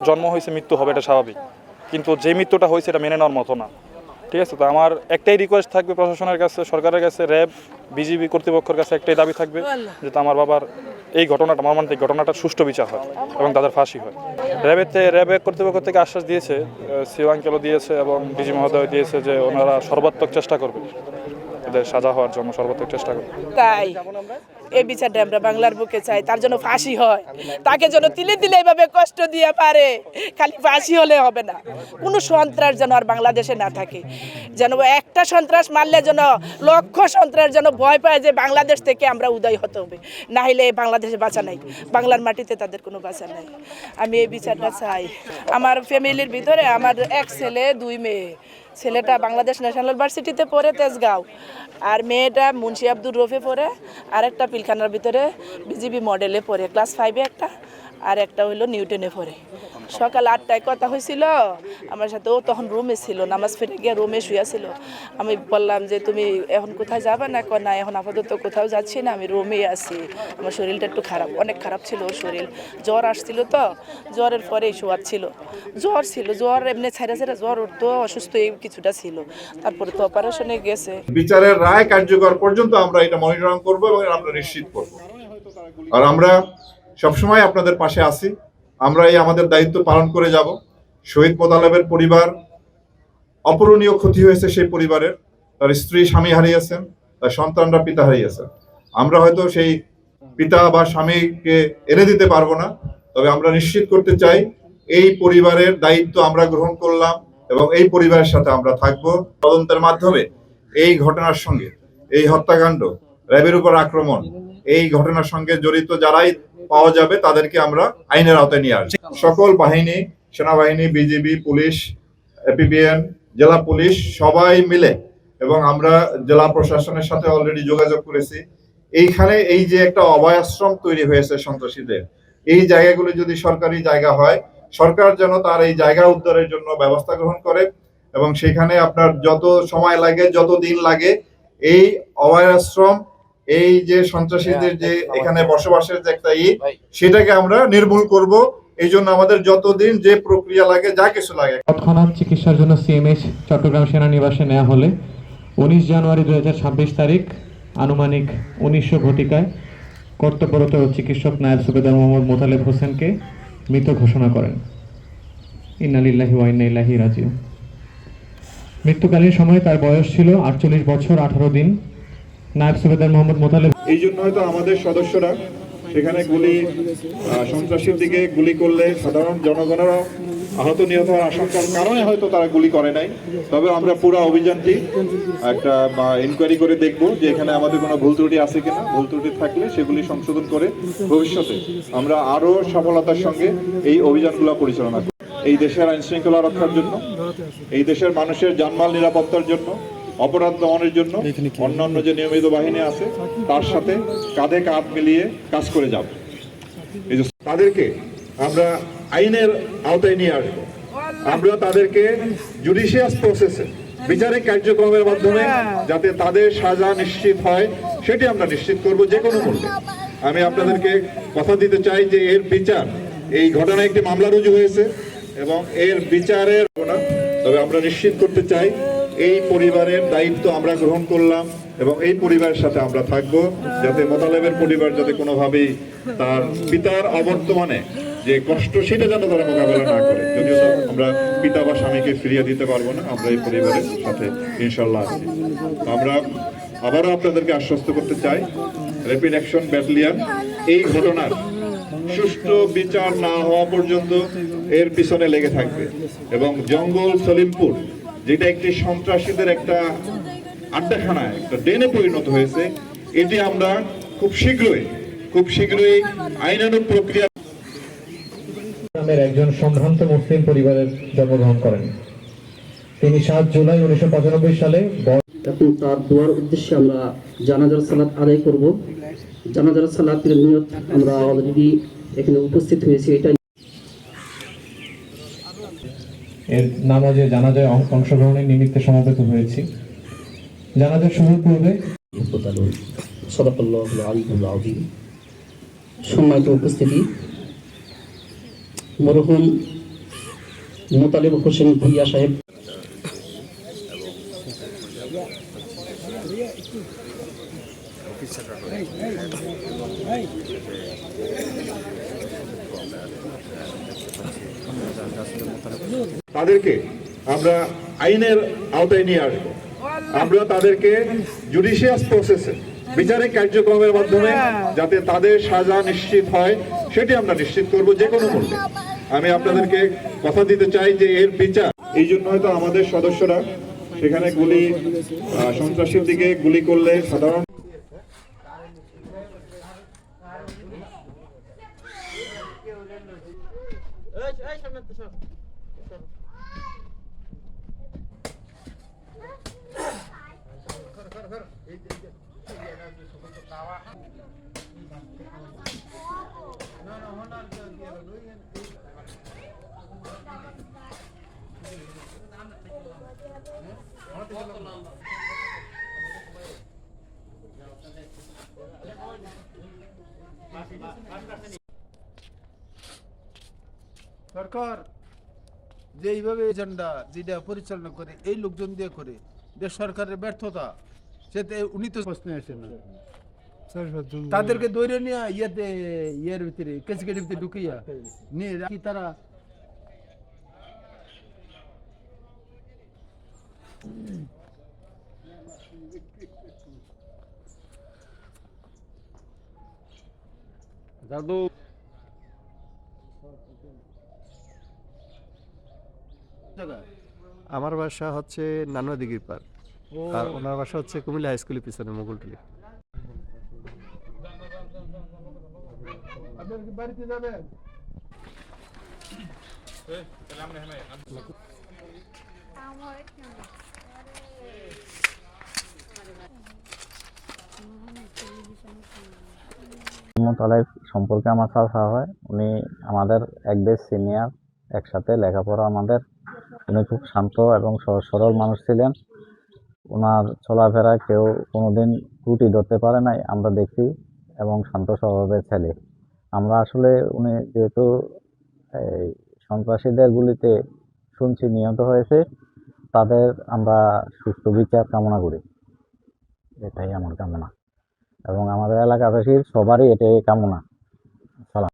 জন্ম হয়েছে মৃত্যু হবে এটা স্বাভাবিক। কিন্তু যে মৃত্যুটা হয়েছে এটা মেনে নেওয়ার মতো না। ঠিক আছে? তো আমার একটাই রিকোয়েস্ট থাকবে প্রশাসনের কাছে সরকারের কাছে র্যাব বিজিবি কর্তৃপক্ষের কাছে একটাই দাবি থাকবে যাতে আমার বাবার এই ঘটনাটা মর্মান্তিক ঘটনাটা সুষ্ঠু বিচার হয় এবং তাদের ফাঁসি হয়। র্যাবের থেকে র্যাবের কর্তৃপক্ষ থেকে আশ্বাস দিয়েছে সিও আঙ্কেলও দিয়েছে এবং ডিজি মহোদয় দিয়েছে যে ওনারা সর্বাত্মক চেষ্টা করবে। এদের সাজা হওয়ার জন্য সর্বাত্মক চেষ্টা করবে। তাই এই বিচারটা আমরা বাংলার বুকে চাই, তার জন্য ফাঁসি হয়। তাকে যেন তিলে তিলে এইভাবে কষ্ট দিয়ে পারে, খালি ফাঁসি হলে হবে না। কোনো সন্ত্রাস যেন আর বাংলাদেশে না থাকে। যেন একটা সন্ত্রাস মারলে যেন লক্ষ সন্ত্রাস যেন ভয় পায় যে বাংলাদেশ থেকে আমরা উদয় হতে হবে। না হলে বাংলাদেশে বাঁচা নাই। বাংলার মাটিতে তাদের কোনো বাঁচা নাই। আমি এই বিচারটা চাই। আমার ফ্যামিলির ভিতরে আমার এক ছেলে, দুই মেয়ে। ছেলেটা বাংলাদেশ ন্যাশনাল ইউনিভার্সিটিতে পড়ে তেজগাঁও। আর মেয়েটা মুন্সি আব্দুর রফে পড়ে আর একটা পিলখানার ভিতরে বিজিবি মডেলে পড়ে, ক্লাস ফাইভে একটা, আর একটা হইল নিউটনে পড়ে। সকাল আটটায় কথা হয়েছিল। আমার সাথে ও তখন রুমে ছিল, নামাজ ফিরে গিয়ে রুমে শুয়ে ছিল। আমি বললাম যে, তুমি এখন কোথায় যাবে না? কয়, না, এখন আপাতত কোথাও যাচ্ছি না, আমি রুমেই আছি। আমার শরীরটা একটু খারাপ, অনেক খারাপ ছিল ওর শরীর। জ্বর আসছিল তো, জ্বরের পরেই শোয়ার ছিল। জ্বর ছিল, জ্বর এমনি ছেড়ে ছেড়ে জ্বর উঠতো, অসুস্থ এই কিছুটা ছিল। তারপরে তো অপারেশনে গেছে। বিচারের রায় কার্যকর পর্যন্ত আমরা এটা মনিটরিং করব এবং আমরা নিশ্চিত করব। আর আমরা সবসময় আপনাদের পাশে আছি। আমরা এই আমাদের দায়িত্ব পালন করে যাব। শহীদ মোতালেবের পরিবার অপূরণীয় ক্ষতি হয়েছে সেই পরিবারের। তার স্ত্রী স্বামী হারিয়েছেন, তার সন্তানরা পিতা হারিয়েছেন। আমরা হয়তো সেই পিতা বা স্বামীকে এনে দিতে পারব না, তবে আমরা নিশ্চিত করতে চাই এই পরিবারের দায়িত্ব আমরা গ্রহণ করলাম এবং এই পরিবারের সাথে আমরা থাকব। তদন্তের মাধ্যমে এই ঘটনার সঙ্গে এই হত্যাকাণ্ড, র্যাবের উপর আক্রমণ, এই ঘটনার সঙ্গে জড়িত যারাই পাওয়া যাবে তাদেরকে আমরা আইনের আওতায় নিয়ে আসব। সকল বাহিনী সেনাবাহিনী বিজিবি পুলিশ এপিবিএন জেলা পুলিশ সবাই মিলে এবং আমরা জেলা প্রশাসনের সাথে অলরেডি যোগাযোগ করেছি। এইখানে এই যে একটা অভয়াশ্রম তৈরি হয়েছে সন্ত্রাসীদের এই জায়গাগুলো যদি সরকারি জায়গা হয় সরকার যেন তার এই জায়গা উদ্ধারের জন্য ব্যবস্থা গ্রহণ করে এবং সেখানে আপনার যত সময় লাগে যত দিন লাগে এই অভয়াশ্রম এই যে সন্ত্রাসীদের যে এখানে বসবাসের যে একটা ই সেটাকে আমরা নির্মূল করব। এই জন্য আমাদের যতদিন যে প্রক্রিয়া লাগে যা কিছু লাগে। তৎক্ষণাৎ চিকিৎসার জন্য সিএমএইচ চট্টগ্রাম সেনানিবাসে নেওয়া হলে উনিশ জানুয়ারি দু তারিখ আনুমানিক উনিশশো ঘটিকায় কর্তব্যরত চিকিৎসক নায়েব সুবেদার মোহাম্মদ মোতালেব হোসেনকে মৃত ঘোষণা করেন। ইন্নালিল্লাহি ওয়াইন্না ইল্লাহি রাজিউ মৃত্যুকালীন সময়ে তার বয়স ছিল আটচল্লিশ বছর আঠারো দিন। নায়েব সুবেদার মোহাম্মদ মোতালেব। এই জন্য হয়তো আমাদের সদস্যরা সেখানে গুলি সন্ত্রাসীর দিকে গুলি করলে সাধারণ জনগণেরও আহত নিহত হওয়ার আশঙ্কার কারণে হয়তো তারা গুলি করে নাই। তবে আমরা পুরো অভিযানটি একটা ইনকোয়ারি করে দেখব যে এখানে আমাদের কোনো ভুল ত্রুটি আছে কিনা। ভুল ত্রুটি থাকলে সেগুলি সংশোধন করে ভবিষ্যতে আমরা আরও সফলতার সঙ্গে এই অভিযানগুলো পরিচালনা করব। এই দেশের আইন শৃঙ্খলা রক্ষার জন্য, এই দেশের মানুষের জানমাল নিরাপত্তার জন্য অপরাধ দমনের জন্য অন্যান্য যে নিয়মিত বাহিনী আছে তার সাথে কাঁধে কাঁধ মিলিয়ে কাজ করে যাব এই যে তাদেরকে আমরা আইনের আওতায় নিয়ে আসব। আমরা তাদেরকে জুডিশিয়াস প্রসেসে বিচারিক কার্যক্রমের মাধ্যমে যাতে তাদের সাজা নিশ্চিত হয় সেটি আমরা নিশ্চিত করব যে কোনো মূল্যে আমি আপনাদেরকে কথা দিতে চাই যে এর বিচার এই ঘটনায় একটি মামলা রুজু হয়েছে এবং এর বিচারের তবে আমরা নিশ্চিত করতে চাই এই পরিবারের দায়িত্ব আমরা গ্রহণ করলাম এবং এই পরিবারের সাথে আমরা থাকব যাতে মোতালেবের পরিবার যাতে কোনোভাবেই তার পিতার অবর্তমানে যে কষ্ট, সেটা যেন তারা মোকাবেলা না করে। যদিও আমরা পিতা বা স্বামীকে ফিরিয়ে দিতে পারব না, আমরা এই পরিবারের সাথে ইনশাল্লাহ আছি। আমরা আবারও আপনাদেরকে আশ্বস্ত করতে চাই র্যাপিড অ্যাকশন ব্যাটালিয়ান, এই ঘটনার সুষ্ঠু বিচার না হওয়া পর্যন্ত এর পিছনে লেগে থাকবে। এবং জঙ্গল সলিমপুর যেটা একটি সন্ত্রাসীদের একটা আড্ডাখানা একটা ডেনে পরিণত হয়েছে এটি আমরা খুব শীঘ্রই খুব শীঘ্রই আইনানুগ প্রক্রিয়া নামের একজন সম্ভ্রান্ত মুসলিম পরিবারের জন্মগ্রহণ করেন। তিনি সাত জুলাই উনিশশো পঁচানব্বই সালে এখন তার দোয়ার উদ্দেশ্যে আমরা জানাজার সালাত আদায় করব। জানাজার সালাতের নিয়ত আমরা অলরেডি এখানে উপস্থিত হয়েছি এটা এর নামাজে জানাজায় অংশগ্রহণের নিমিত্তে সমবেত হয়েছি। সদাকাল্লাহ আলিমুল আজিম সম্মানিত উপস্থিতি, মরহুম মোতালেব হোসেন ভুইয়া সাহেব। তাদেরকে আমরা আইনের আওতায় নিয়ে আসব। আমরা তাদেরকে জুডিশিয়াস প্রসেসে বিচারিক কার্যক্রমের মাধ্যমে যাতে তাদের সাজা নিশ্চিত হয়, সেটি আমরা নিশ্চিত করব যে কোনো মূল্যে আমি আপনাদেরকে কথা দিতে চাই যে এর বিচার, এই জন্য হয়তো আমাদের সদস্যরা সেখানে গুলি সন্ত্রাসীর দিকে গুলি করলে সাধারণ সরকার, যে এইভাবে এজেন্ডা যেটা পরিচালনা করে, এই লোকজন দিয়ে করে, দেশ সরকারের ব্যর্থতা, সেতে উনি তো প্রশ্নে না। তাদেরকে দৈরে নিয়ে ইয়েতে, ইয়ের ভিতরে কেসিকেটের ভিতরে ঢুকিয়া, নিয়ে তারা দাদু। আমার বাসা হচ্ছে নানুয়াদিগির পার আর ওনার বাসা হচ্ছে কুমিল্লা হাই স্কুলের পিছনে কি বাড়িতে যাবেন? সম্পর্কে আমার চাচা হয়। উনি আমাদের এক বেশ সিনিয়র একসাথে লেখাপড়া আমাদের। উনি খুব শান্ত এবং সরল মানুষ ছিলেন। ওনার চলাফেরা কেউ কোনোদিন ত্রুটি ধরতে পারে নাই, আমরা দেখি এবং শান্ত স্বভাবের ছেলে। আমরা আসলে উনি যেহেতু সন্ত্রাসীদের গুলিতে শুনছি, নিহত হয়েছে তাদের আমরা সুস্থ বিচার কামনা করি। এটাই আমার কামনা। এবং আমাদের এলাকাবাসীর সবারই এটাই কামনা। সালাম।